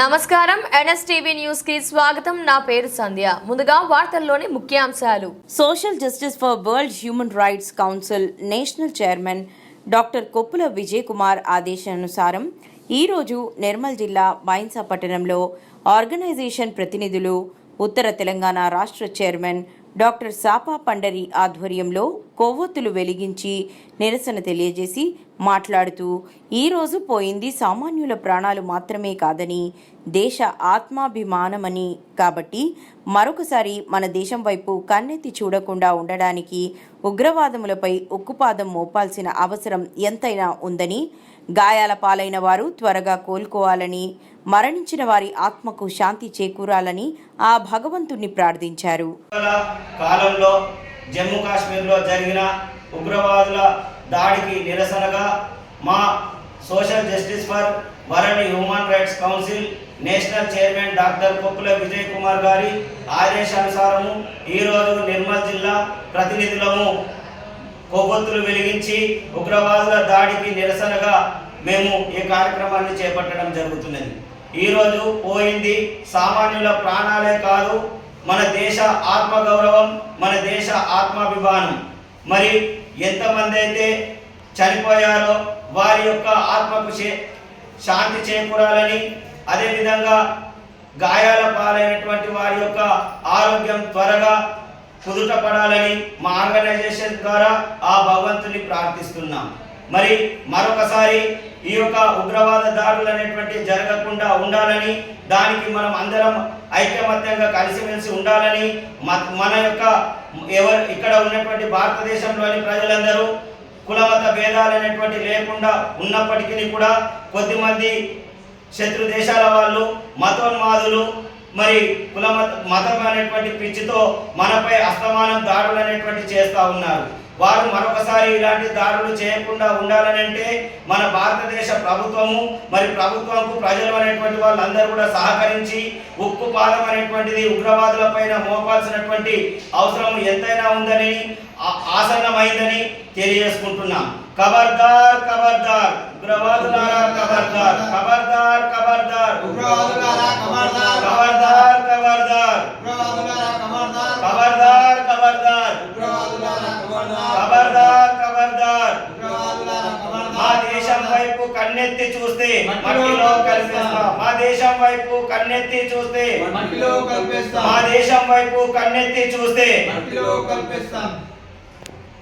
నమస్కారం. ఎన్ఎస్టీవీ న్యూస్కి స్వాగతం. నా పేరు సంధ్య. ముందుగా వార్తల్లోని ముఖ్యాంశాలు. Social justice for world human rights council national chairman doctor Koppula Vijay Kumar ఆదేశానుసారం ఈరోజు నిర్మల్ జిల్లా బైన్సా పట్టణంలో ఆర్గనైజేషన్ ప్రతినిధులు ఉత్తర తెలంగాణ రాష్ట్ర చైర్మన్ డాక్టర్ సాపా పండరి ఆధ్వర్యంలో కొవ్వొత్తులు వెలిగించి నిరసన తెలియజేసి మాట్లాడుతూ ఈరోజు పోయింది సామాన్యుల ప్రాణాలు మాత్రమే కాదని దేశ ఆత్మాభిమానమని. కాబట్టి మరొకసారి మన దేశం వైపు కన్నెత్తి చూడకుండా ఉండడానికి ఉగ్రవాదములపై ఉక్కుపాదం మోపాల్సిన అవసరం ఎంతైనా ఉందని గాయాల పాలైన వారు త్వరగా కోలుకోవాలని మరణించిన వారి ఆత్మకు శాంతి చేకూరాలని ఆ భగవంతుణ్ణి ప్రార్థించారు. కాలంలో జమ్మూ కాశ్మీర్లో జరిగిన ఉగ్రవాదుల దాడికి నిరసనగా మా social justice for world human rights council national chairman doctor Koppula Vijay Kumar గారి ఆదేశానుసారము ఈరోజు నిర్మల్ జిల్లా ప్రతినిధులము కొవ్వొత్తులు వెలిగించి ఉగ్రవాదుల దాడికి నిరసనగా మేము ఈ కార్యక్రమాన్ని చేపట్టడం జరుగుతున్నది. ఈరోజు పోయింది సామాన్యుల ప్రాణాలే కాదు మన దేశ ఆత్మగౌరవం మన దేశ ఆత్మాభిమానం. మరి ఎంతమంది అయితే చనిపోయారో వారి యొక్క ఆత్మకు చే- శాంతి చేకూరాలని అదేవిధంగా గాయాల పాలైనటువంటి వారి యొక్క ఆరోగ్యం త్వరగా కుదుట పడాలని మా ఆర్గనైజేషన్ ద్వారా ఆ భగవంతుని ప్రార్థిస్తున్నాం. మరి మరొకసారి ఈ యొక్క ఉగ్రవాద దాడులు అనేటువంటి జరగకుండా ఉండాలని దానికి మనం అందరం ఐకమత్యంగా కలిసిమెలిసి ఉండాలని మ- మన యొక్క ఎవరు ఇక్కడ ఉన్నటువంటి భారతదేశంలోని ప్రజలందరూ కులమత భేదాలు అనేటువంటి లేకుండా ఉన్నప్పటికీ కూడా కొద్దిమంది శత్రు దేశాల వాళ్ళు మతోన్మాదులు మరి కులమత మతం అనేటువంటి పిచ్చితో మనపై అస్తమానం దాడులు అనేటువంటి చేస్తూ ఉన్నారు. వారు మరొకసారి ఇలాంటి దాడులు చేయకుండా ఉండాలని అంటే మన భారతదేశ ప్రభుత్వము మరి ప్రభుత్వంకు ప్రజలు అనేటువంటి వాళ్ళందరూ కూడా సహకరించి ఉక్కు పాదం అనేటువంటిది ఉగ్రవాదుల పైన మోపాల్సినటువంటి అవసరం ఎంతైనా ఉందని ఆసన్నమైందని తెలియజేసుకుంటున్నాం. ఖబర్దార్ ఖబర్దార్ ఉగ్రవాదులారా ఖబర్దార్ ఖబర్దార్ ఖబర్దార్ ఉగ్రవాదు ఖబర్దార్. ఖబర్దార్ ఖబర్దార్ ఉగ్రవాదులారా ఖబర్దార్. ఖబర్దార్ ఖబర్దార్ ఉగ్రవాదులారా ఖబర్దార్. ఖబర్దార్ ఖబర్దార్ ఉగ్రవాదులారా ఖబర్దార్. మా దేశం వైపు కన్నెత్తి చూస్తే మట్టిలో. కలిపేస్తాం. మా దేశం వైపు కన్నెత్తి చూస్తే మట్టిలో కల్పిస్తాం. మా దేశం వైపు కన్నెత్తి చూస్తే మట్టిలో కల్పిస్తాం.